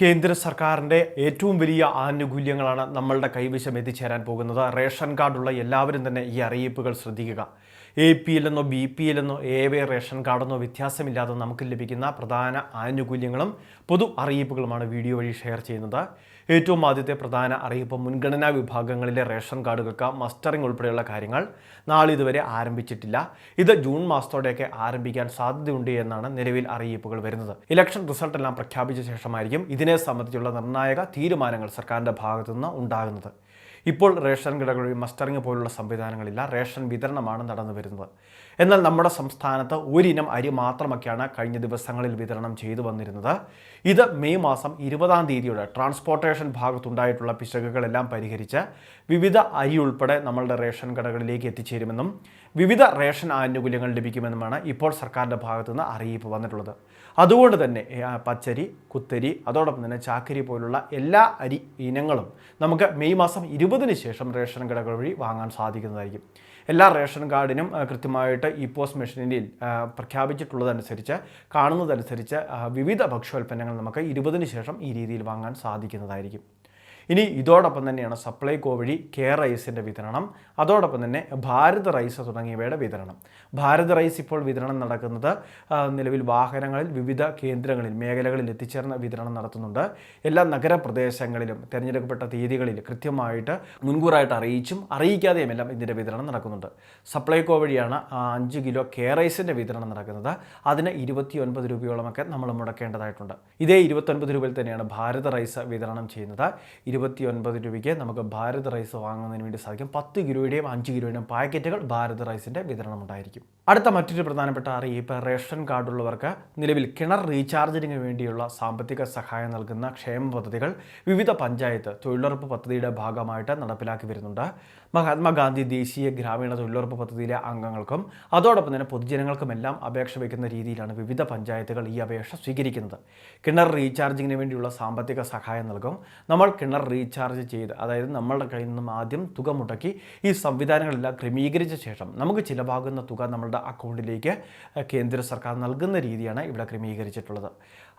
കേന്ദ്ര സർക്കാരിന്റെ ഏറ്റവും വലിയ ആനുകൂല്യങ്ങളാണ് നമ്മളുടെ കൈവശം എത്തിച്ചേരാൻ പോകുന്നത്. റേഷൻ കാർഡുള്ള എല്ലാവരും തന്നെ ഈ അറിയിപ്പുകൾ ശ്രദ്ധിക്കുക. എ പി എൽ എന്നോ ബി പി എൽ എന്നോ എ വേ റേഷൻ കാർഡെന്നോ വ്യത്യാസമില്ലാതെ നമുക്ക് ലഭിക്കുന്ന പ്രധാന ആനുകൂല്യങ്ങളും പൊതു അറിയിപ്പുകളുമാണ് വീഡിയോ വഴി ഷെയർ ചെയ്യുന്നത്. ഏറ്റവും ആദ്യത്തെ പ്രധാന അറിയിപ്പ് മുൻഗണനാ വിഭാഗങ്ങളിലെ റേഷൻ കാർഡുകൾക്ക് മസ്റ്ററിംഗ് ഉൾപ്പെടെയുള്ള കാര്യങ്ങൾ നാളിതുവരെ ആരംഭിച്ചിട്ടില്ല. ഇത് ജൂൺ മാസത്തോടെയൊക്കെ ആരംഭിക്കാൻ സാധ്യതയുണ്ട് എന്നാണ് നിലവിൽ അറിയിപ്പുകൾ വരുന്നത്. ഇലക്ഷൻ റിസൾട്ട് എല്ലാം പ്രഖ്യാപിച്ച ശേഷമായിരിക്കും ഇതിനെ സംബന്ധിച്ചുള്ള നിർണായക തീരുമാനങ്ങൾ സർക്കാരിന്റെ ഭാഗത്തുനിന്ന് ഉണ്ടാകുന്നത്. ഇപ്പോൾ റേഷൻ കടകളിൽ മസ്റ്ററിങ് പോലുള്ള സംവിധാനങ്ങളില്ല റേഷൻ വിതരണമാണ് നടന്നു വരുന്നത്. എന്നാൽ നമ്മുടെ സംസ്ഥാനത്ത് ഒരിനം അരി മാത്രമൊക്കെയാണ് കഴിഞ്ഞ ദിവസങ്ങളിൽ വിതരണം ചെയ്തു വന്നിരുന്നത്. ഇത് മെയ് മാസം ഇരുപതാം തീയതിയുടെ ട്രാൻസ്പോർട്ടേഷൻ ഭാഗത്തുണ്ടായിട്ടുള്ള പിശകുകളെല്ലാം പരിഹരിച്ച് വിവിധ അരി ഉൾപ്പെടെ നമ്മളുടെ റേഷൻ കടകളിലേക്ക് എത്തിച്ചേരുമെന്നും വിവിധ റേഷൻ ആനുകൂല്യങ്ങൾ ലഭിക്കുമെന്നുമാണ് ഇപ്പോൾ സർക്കാരിന്റെ ഭാഗത്തുനിന്ന് അറിയിപ്പ് വന്നിട്ടുള്ളത്. അതുകൊണ്ട് തന്നെ പച്ചരി കുത്തരി അതോടൊപ്പം തന്നെ ചാക്കരി പോലുള്ള എല്ലാ അരി ഇനങ്ങളും നമുക്ക് മെയ് മാസം ഇരുപതിന് ശേഷം റേഷൻ കടകൾ വഴി വാങ്ങാൻ സാധിക്കുന്നതായിരിക്കും. എല്ലാ റേഷൻ കാർഡിനും കൃത്യമായിട്ട് ഇ പോസ്റ്റ് മെഷീനിൽ പ്രഖ്യാപിച്ചിട്ടുള്ളതനുസരിച്ച് കാണുന്നതനുസരിച്ച് വിവിധ ഭക്ഷ്യോൽപ്പന്നങ്ങൾ നമുക്ക് ഇരുപതിന് ശേഷം ഈ രീതിയിൽ വാങ്ങാൻ സാധിക്കുന്നതായിരിക്കും. ഇനി ഇതോടൊപ്പം തന്നെയാണ് സപ്ലൈകോ വഴി കെ റൈസിന്റെ വിതരണം അതോടൊപ്പം തന്നെ ഭാരത് റൈസ് തുടങ്ങിയവയുടെ വിതരണം. ഭാരത് റൈസ് ഇപ്പോൾ വിതരണം നടക്കുന്നത് നിലവിൽ വാഹനങ്ങളിൽ വിവിധ കേന്ദ്രങ്ങളിൽ മേഖലകളിൽ എത്തിച്ചേർന്ന വിതരണം നടത്തുന്നുണ്ട്. എല്ലാ നഗരപ്രദേശങ്ങളിലും തിരഞ്ഞെടുക്കപ്പെട്ട തീയതികളിൽ കൃത്യമായിട്ട് മുൻകൂറായിട്ട് അറിയിച്ചും അറിയിക്കാതെയും എല്ലാം ഇതിന്റെ വിതരണം നടക്കുന്നുണ്ട്. സപ്ലൈകോ വഴിയാണ് അഞ്ച് കിലോ കെ റൈസിന്റെ വിതരണം നടക്കുന്നത്. അതിന് ഇരുപത്തി ഒൻപത് രൂപയോളമൊക്കെ നമ്മൾ മുടക്കേണ്ടതായിട്ടുണ്ട്. ഇതേ ഇരുപത്തൊൻപത് രൂപയിൽ തന്നെയാണ് ഭാരത് റൈസ് വിതരണം ചെയ്യുന്നത്. ഇരുപത്തി ഒൻപത് രൂപയ്ക്ക് നമുക്ക് ഭാരത് റൈസ് വാങ്ങുന്നതിന് വേണ്ടി സാധിക്കും. പത്ത് കിലോയുടെയും അഞ്ച് കിലോയുടെയും പാക്കറ്റുകൾ ഭാരത് റൈസിന്റെ വിതരണം ഉണ്ടായിരിക്കും അടുത്ത മറ്റൊരു പ്രധാനപ്പെട്ട അറിയിപ്പ് റേഷൻ കാർഡുള്ളവർക്ക് നിലവിൽ കിണർ റീചാർജിങ്ങിന് വേണ്ടിയുള്ള സാമ്പത്തിക സഹായം നൽകുന്ന ക്ഷേമ പദ്ധതികൾ വിവിധ പഞ്ചായത്ത് തൊഴിലുറപ്പ് പദ്ധതിയുടെ ഭാഗമായിട്ട് നടപ്പിലാക്കി വരുന്നുണ്ട്. മഹാത്മാഗാന്ധി ദേശീയ ഗ്രാമീണ തൊഴിലുറപ്പ് പദ്ധതിയിലെ അംഗങ്ങൾക്കും അതോടൊപ്പം തന്നെ പൊതുജനങ്ങൾക്കുമെല്ലാം അപേക്ഷ വയ്ക്കുന്ന രീതിയിലാണ് വിവിധ പഞ്ചായത്തുകൾ ഈ അപേക്ഷ സ്വീകരിക്കുന്നത്. കിണർ റീചാർജിങ്ങിന് വേണ്ടിയുള്ള സാമ്പത്തിക സഹായം നൽകും. നമ്മൾ കിണർ റീചാർജ് ചെയ്ത് അതായത് നമ്മളുടെ കയ്യിൽ നിന്നും ആദ്യം തുക മുടക്കി ഈ സംവിധാനങ്ങളെല്ലാം ക്രമീകരിച്ച ശേഷം നമുക്ക് ചിലവാകുന്ന തുക നമ്മളുടെ അക്കൗണ്ടിലേക്ക് കേന്ദ്ര സർക്കാർ നൽകുന്ന രീതിയാണ് ഇവിടെ ക്രമീകരിച്ചിട്ടുള്ളത്.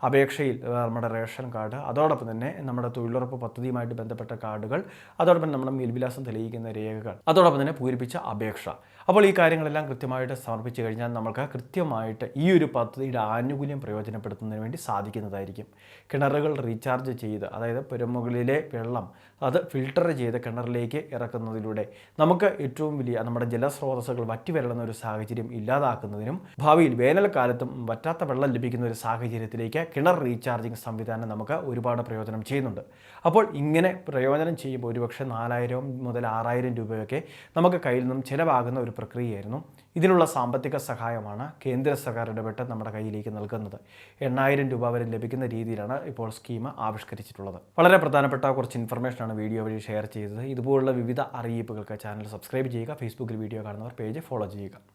അപേക്ഷയിൽ നമ്മുടെ റേഷൻ കാർഡ് അതോടൊപ്പം തന്നെ നമ്മുടെ തൊഴിലുറപ്പ് പദ്ധതിയുമായിട്ട് ബന്ധപ്പെട്ട കാർഡുകൾ അതോടൊപ്പം നമ്മുടെ മേൽവിലാസം തെളിയിക്കുന്ന രേഖകൾ അതോടൊപ്പം തന്നെ പൂരിപ്പിച്ച അപേക്ഷ. അപ്പോൾ ഈ കാര്യങ്ങളെല്ലാം കൃത്യമായിട്ട് സമർപ്പിച്ചു കഴിഞ്ഞാൽ നമുക്ക് കൃത്യമായിട്ട് ഈ ഒരു പദ്ധതിയുടെ ആനുകൂല്യം പ്രയോജനപ്പെടുത്തുന്നതിന് വേണ്ടി സാധിക്കുന്നതായിരിക്കും. കിണറുകൾ റീചാർജ് ചെയ്ത് അതായത് പുരമുകളിലെ വെള്ളം അത് ഫിൽട്ടർ ചെയ്ത് കിണറിലേക്ക് ഇറക്കുന്നതിലൂടെ നമുക്ക് ഏറ്റവും വലിയ നമ്മുടെ ജലസ്രോതസ്സുകൾ വറ്റി വരളുന്ന ഒരു സാഹചര്യം ഇല്ലാതാക്കുന്നതിനും ഭാവിയിൽ വേനൽക്കാലത്തും വറ്റാത്ത വെള്ളം ലഭിക്കുന്ന ഒരു സാഹചര്യത്തിലേക്ക് കിണർ റീചാർജിങ് സംവിധാനം നമുക്ക് ഒരുപാട് പ്രയോജനം ചെയ്യുന്നുണ്ട്. അപ്പോൾ ഇങ്ങനെ പ്രയോജനം ചെയ്യുമ്പോൾ ഒരുപക്ഷെ നാലായിരം മുതൽ ആറായിരം രൂപയൊക്കെ നമുക്ക് കയ്യിൽ നിന്നും ചിലവാകുന്ന ഒരു പ്രക്രിയയായിരുന്നു. ഇതിനുള്ള സാമ്പത്തിക സഹായമാണ് കേന്ദ്ര സർക്കാർ ഇടപെട്ട് നമ്മുടെ കയ്യിലേക്ക് നൽകുന്നത്. എണ്ണായിരം രൂപ വരെ ലഭിക്കുന്ന രീതിയിലാണ് ഇപ്പോൾ സ്കീം ആവിഷ്കരിച്ചിട്ടുള്ളത്. വളരെ പ്രധാനപ്പെട്ട കുറച്ച് ഇൻഫർമേഷനാണ് വീഡിയോ വഴി ഷെയർ ചെയ്തത്. ഇതുപോലുള്ള വിവിധ അറിയിപ്പുകൾക്ക് ചാനൽ സബ്സ്ക്രൈബ് ചെയ്യുക ഫേസ്ബുക്കിൽ വീഡിയോ കാണുന്നവർ പേജ് ഫോളോ ചെയ്യുക.